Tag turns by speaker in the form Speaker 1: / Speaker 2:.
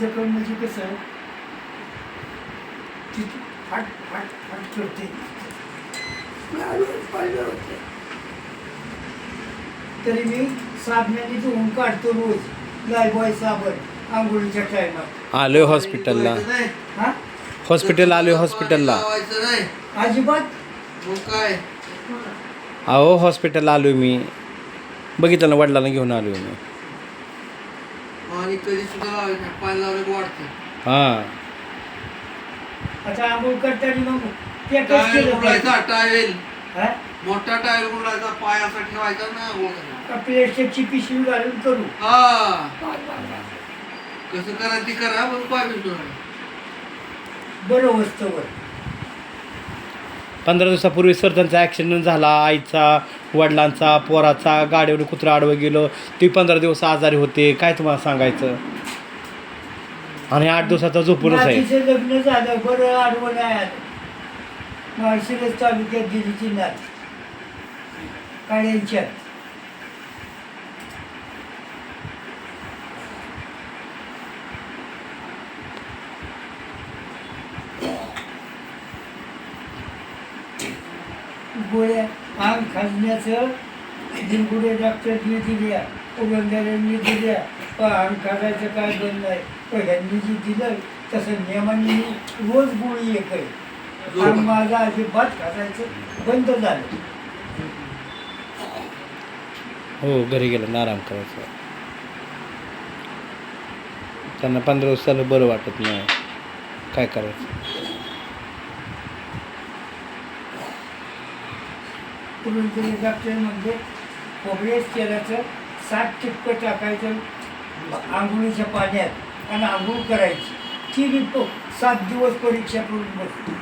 Speaker 1: जखम
Speaker 2: म्हणजे कसं फाट फाट फाट करते. पाहिलं होतं. तरी मी साबणाने धुवून काढतो रोज लायबॉय साबण आंघोळीच्या टायमात
Speaker 3: आलोय हॉस्पिटलला.
Speaker 2: हा?
Speaker 3: हॉस्पिटल आलोय हॉस्पिटलला
Speaker 1: लावायचं नाही.
Speaker 2: अजिबात?
Speaker 1: मग काय?
Speaker 3: अहो हॉस्पिटलला आलोय मी. बघितलं ना वडिलांना घेऊन आलोय मी.
Speaker 1: आणि कधी सुद्धा लावायचं नाही. पाणी लावलं की वाढते
Speaker 3: हां
Speaker 2: आता आंघोळ करताना मग ते कसं
Speaker 1: टावेल
Speaker 2: केलं
Speaker 1: गुंडायचा
Speaker 2: पाहिजे?
Speaker 1: टावेल
Speaker 2: हा?
Speaker 1: मोठा टावेल गुंडायचा पाय असा ठेवायचा ना.
Speaker 2: का प्लेस्टिकची पिशवी घालून करू
Speaker 1: हा कसं करा ती करा पण पाय.
Speaker 2: बरं वस्तूवर
Speaker 3: पंधरा दिवसापूर्वी सर त्यांचा ॲक्सिडेंट झाला आईचा वडिलांचा पोराचा गाडीवर कुत्रा आडवं गेलं ती पंधरा दिवस आजारी होते. काय तुम्हाला सांगायचं? आणि आठ दिवसाचा झोपूनच आहे.
Speaker 2: नातीचं लग्न झालं बरं आडवं नाही आलं माळशिरस तालुक्यात दिलीची नात. काळ्यांच्यात. गोळ्या अंग खाजण्याचं दिलगुडे डॉक्टरनी दिल्या उगंदारांनी दिल्या. पण अंग खाजायचं काय बंद नाही पण ह्यांनी जी दिलं तसं नियमाने मी रोज गोळी एक आहे. अंग माझा अजिबात खाजायचं बंद झालं.
Speaker 3: हो घरी गेलं ना आराम करायचं. त्यांना पंधरा दिवसाला बरं वाटत नाही. काय करायचं?
Speaker 2: कुठून डॉक्टर म्हणजे खोबरेच तेलाचं सात टिपकं टाकायचं आंघोळीच्या पाण्यात आणि आंघोळ करायची. ती रिपोर्ट सात दिवस परीक्षा करून बसतो